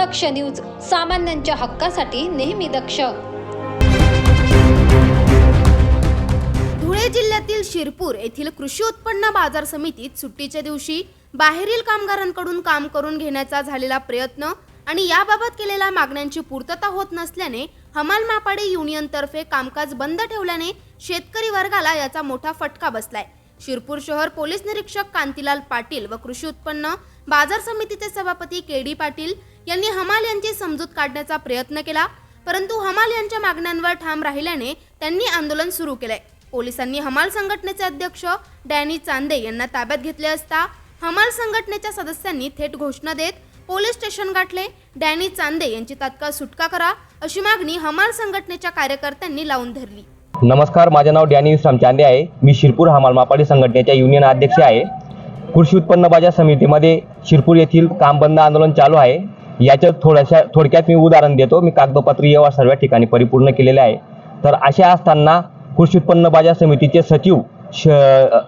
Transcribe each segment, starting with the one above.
दक्ष news सामान्यांच्या हक्कासाठी नेहमी दक्ष. धुळे जिल्ह्यातील शिरपूर येथील कृषी उत्पन्न बाजार समितीत सुट्टीच्या दिवशी बाहेरील कामगारांकडून काम करून घेण्याचा झालेला प्रयत्न आणि याबाबत केलेल्या मागण्यांची पूर्तता होत नसल्याने हमाल मापाडी युनियनतर्फे कामकाज बंद ठेवल्याने शेतकरी वर्गाला याचा मोठा फटका बसलाय. शिरपूर शहर पोलीस निरीक्षक कांतीलाल पाटील व कृषी उत्पन्न बाजार समितीचे सभापती के डी पाटील यांनी हमाल यांची समजूत काढण्याचा प्रयत्न केला परंतु हमाल यांच्या मागण्यांवर ठाम राहिल्याने त्यांनी आंदोलन सुरू केलंय पोलिसांनी हमाल संघटनेचे अध्यक्ष डॅनी चांदे यांना ताब्यात घेतले असता हमाल संघटनेच्या सदस्यांनी थेट घोषणा देत पोलीस स्टेशन गाठले. डॅनी चांदे यांची तात्काळ सुटका करा अशी मागणी हमाल संघटनेच्या कार्यकर्त्यांनी लावून धरली. नमस्कार माझे नाव डॅनी विश्राम चांदे आहे. मी शिरपूर हमाल मापाडी संघटनेच्या युनियन अध्यक्ष आहे. कृषी उत्पन्न बाजार समितीमध्ये शिरपूर येथील काम बंद आंदोलन चालू आहे. याच्यात थोड्याशा थोडक्यात मी उदाहरण देतो. मी कागदोपत्री व्यवहार सर्व ठिकाणी परिपूर्ण केलेले आहे. तर अशा असताना कृषी उत्पन्न बाजार समितीचे सचिव श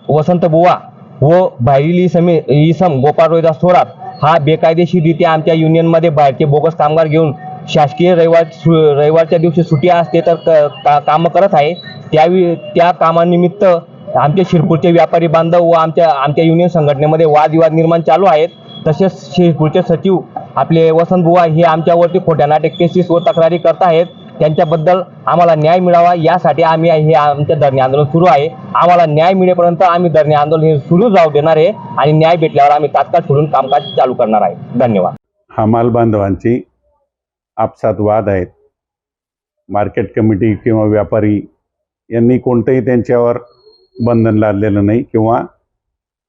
वसंत बुवा व बाहेरील समी इसम गोपाळ रोहिदास थोरात हा बेकायदेशीररित्या आमच्या युनियनमध्ये बाहेरचे बोगस कामगार घेऊन शासकीय रविवार सु रविवारच्या दिवशी सुट्या असते तर क का कामं करत आहे. त्यावेळी त्या कामानिमित्त आमचे शिरपूरचे व्यापारी बांधव व आमच्या आमच्या युनियन संघटनेमध्ये वादविवाद निर्माण चालू आहेत. तसेच शिरपूरचे सचिव आपले वसंत बुवा हे आमच्यावरती खोट्या नाटक केसेस व तक्रारी करत आहेत. त्यांच्याबद्दल आम्हाला न्याय मिळावा यासाठी आम्ही हे आमच्या धरणे आंदोलन सुरू आहे. आम्हाला न्याय मिळेपर्यंत आम्ही धरणे आंदोलन हे सुरू जाऊ देणार आहे आणि न्याय भेटल्यावर आम्ही तात्काळ सोडून कामकाज चालू करणार आहे. धन्यवाद. हमाल बांधवांची आपसात वाद आहेत. मार्केट कमिटी किंवा व्यापारी यांनी कोणतंही त्यांच्यावर बंधन लादलेलं नाही किंवा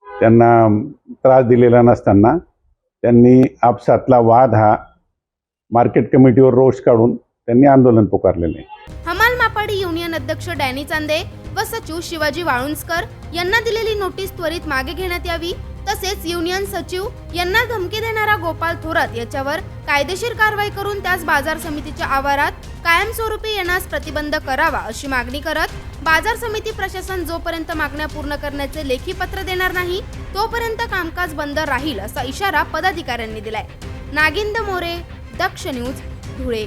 त्यांना त्रास दिलेला नसताना त्यांनी आपसातला वाद हा मार्केट कमिटीवर रोष काढून त्यांनी आंदोलन पुकारलेले हमाल मापाडी युनियन अध्यक्ष डॅनी चांदे व सचिव शिवाजी वाळुंजकर यांना दिलेली नोटीस त्वरित मागे घेण्यात यावी. तसेच युनियन सचिव यांना धमकी देणारा गोपाल थोरात याच्यावर कायदेशीर कारवाई करून त्यास बाजार समितीच्या आवारात कायमस्वरूपी येण्यास प्रतिबंध करावा अशी मागणी करत बाजार समिती प्रशासन जोपर्यंत मागण्या पूर्ण करण्याचे लेखी पत्र देणार नाही तोपर्यंत कामकाज बंद राहील असा इशारा पदाधिकाऱ्यांनी दिलाय. नागिंद मोरे दक्ष न्यूज धुळे.